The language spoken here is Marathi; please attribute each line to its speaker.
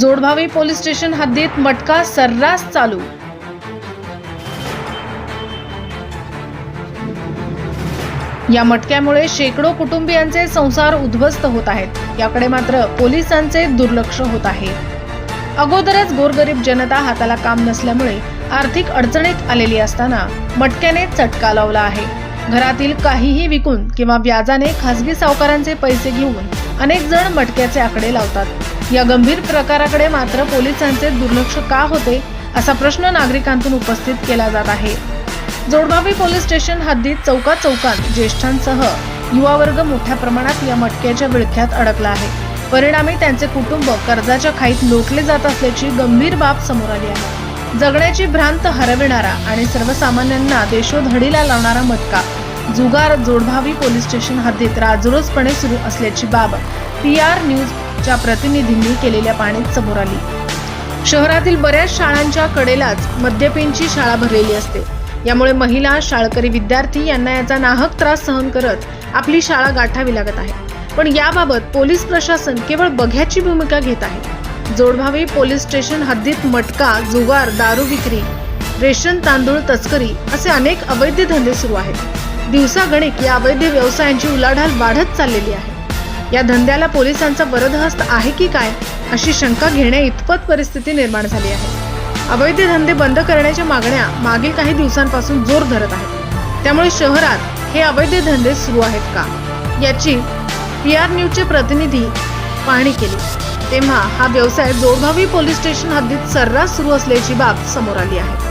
Speaker 1: जोडभावी पोलीस स्टेशन हद्दीत मटका सर्रास चालू. या मटक्यामुळे शेकडो कुटुंबियांचे संसार उद्ध्वस्त होत आहेत. याकडे मात्र पोलिसांचे दुर्लक्ष होत आहे. अगोदरच गोरगरीब जनता हाताला काम नसल्यामुळे आर्थिक अडचणीत आलेली असताना मटक्याने चटका लावला आहे. घरातील काहीही विकून किंवा व्याजाने खासगी सावकारांचे पैसे घेऊन अनेक जण मटक्याचे आकडे लावतात. या गंभीर प्रकाराकडे मात्र पोलिसांचे दुर्लक्ष का होते असा प्रश्न नागरिकांतून उपस्थित केला जात आहे. जोडभावी पोलीस स्टेशन हद्दीत चौका चौकात ज्येष्ठांसह युवा वर्ग मोठ्या प्रमाणात या मटक्याच्या विळख्यात अडकला आहे. परिणामी त्यांचे कुटुंब कर्जाच्या खाईत लोटले जात असल्याची गंभीर बाब समोर आली आहे. जगण्याची भ्रांत हरविणारा आणि सर्वसामान्यांना देशोधडीला लावणारा मटका जुगार जोडभावी पोलीस स्टेशन हद्दीत राजरोसपणे सुरू असल्याची बाब. पी आर न्यूज न्यूजच्या प्रतिनिधींनी केलेल्या पाहणीत समोर आली. शहरातील बऱ्याच शाळांच्या कडेलाच मद्यपींची शाळा भरलेली असते. यामुळे महिला शाळकरी विद्यार्थी यांना याचा नाहक त्रास सहन करत आपली शाळा गाठावी लागत आहे. पण याबाबत पोलीस प्रशासन केवळ बघ्याची भूमिका घेत आहे. जोडभावी पोलीस स्टेशन हद्दीत मटका जुगार दारू विक्री रेशन तांदूळ तस्करी असे अनेक अवैध धंदे सुरू आहेत. दिवसागणिक या अवैध व्यवसायांची उलाढाल वाढत चाललेली आहे. या धंद्याला पोलिसांचा वरदहस्त आहे की काय अशी शंका घेण्या इतपत परिस्थिती निर्माण झाली आहे. अवैध धंदे बंद करण्याच्या मागण्या मागील काही दिवसांपासून जोर धरत आहेत. त्यामुळे शहरात हे अवैध धंदे सुरू आहेत का? याची पी आर न्यूजचे प्रतिनिधी पाहणी केली. तेव्हा हा व्यवसाय जोडभावी पोलीस स्टेशन हद्दीत सर्रास सुरू असल्याची बाब समोर आली आहे.